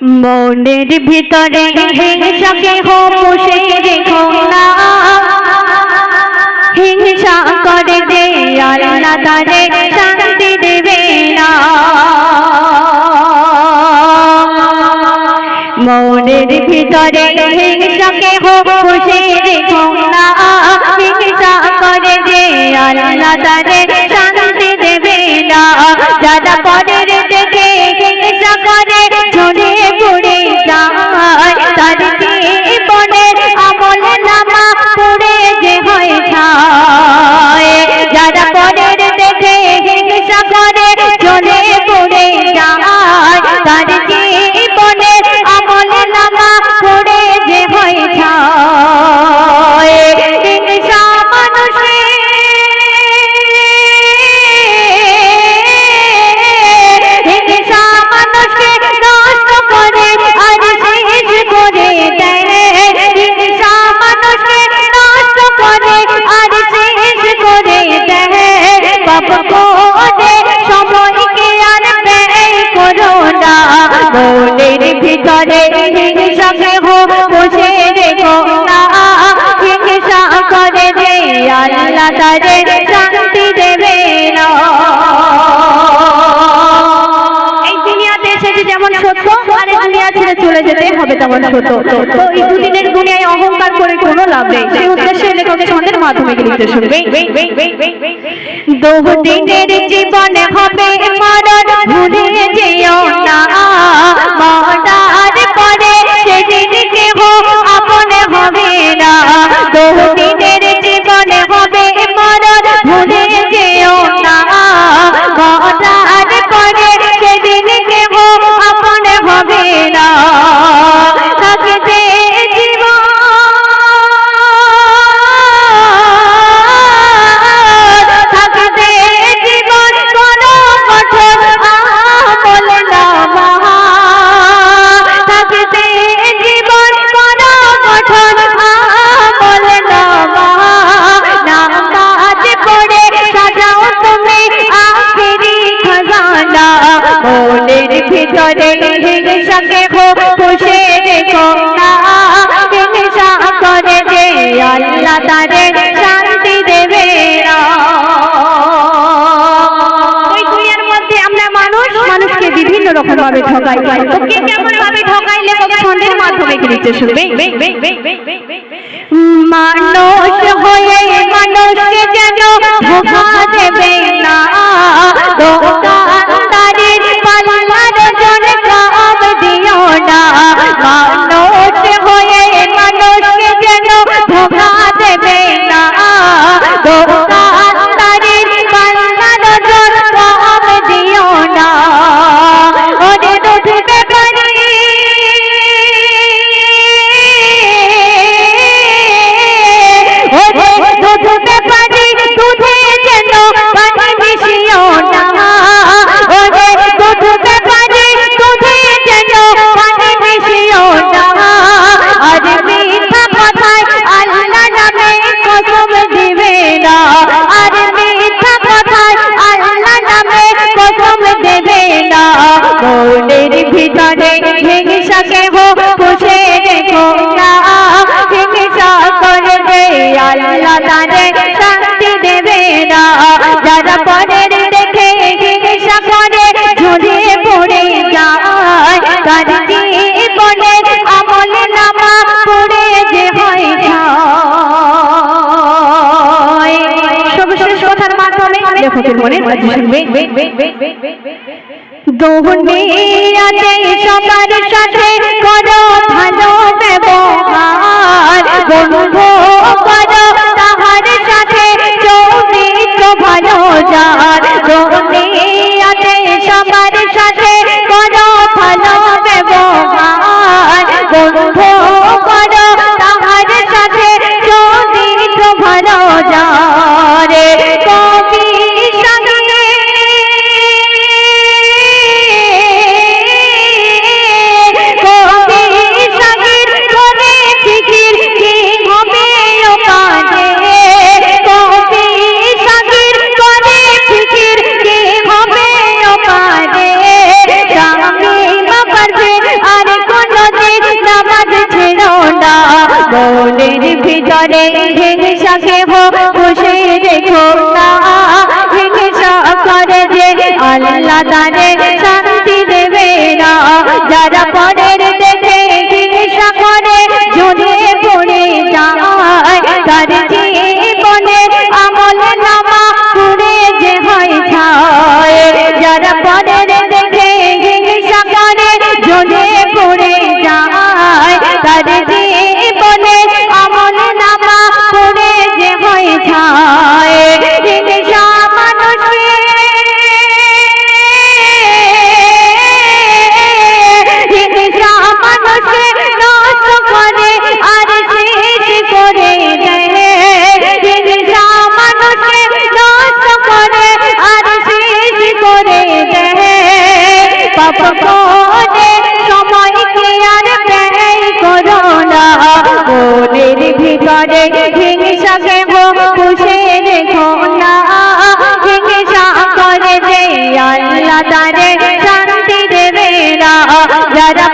মনের ভিতরে হিংসাকে হো পুষে রেখো না। হিংসা করে যে আল্লাহ তারে শান্তি দেবে না। মনের ভিতরে হিংসাকে হো পুষে রেখো না। হিংসা করে যে আল্লাহ তারে শান্তি দেবে না। যারা পরের মনের ভিতরে হিংসাকে হো বসে রেখো না। হিংসা করে রে আল্লাহ তারে শান্তি দেবে না। যেমন সত্য আর দুনিয়া ছেড়ে চলে যেতে হবে তেমন সত্য। তো এই দুদিনের দুনিয়ায় অহংকার করে কোনো লাভ নেই। সেই উদ্দেশ্যে লেখক ছন্দের মাধ্যমে লিখতে শুনবে? বহুদিনের জীবনে হবে মরণ ভুলে যেও না। ভিতরে হিংসাকে হো খুশে রেখো না হিংসা করে যে আল্লাহ তারে শান্তি দেবে ওই দুনিয়ার মধ্যে আমরা মানুষ মানুষকে বিভিন্ন রকম ভাবে ঠকাই তো কে কেমন ভাবে ঠকাই লেখক ছন্দের মাধ্যমে লিখতে শুনবে মানুষ হয়ে মানুষকে যেন মনের ভিতরে হিংসাকে হো খুশে দেখো না। হিংসা করে দে আল্লাহ তারে শান্তি দেবে না। যারা পরের দেখে হিংসা করে ঝুলিয়ে পড়ে যায়, তার জীবনে আমল নামা পড়ে যে হয় যায়। সর্বশেষ কথার মাধ্যমে লেখকের মনে দুনিয়াতে সবার সাথে করো ভালো ব্যবহার। বন্ধু তপনে সময়কে আর ব্যয় করো না মনের ভিতরে হিংসাকে পুষে রেখো না। হিংসা করে দে আল্লাহ তারে শান্তি দেবে না। যারা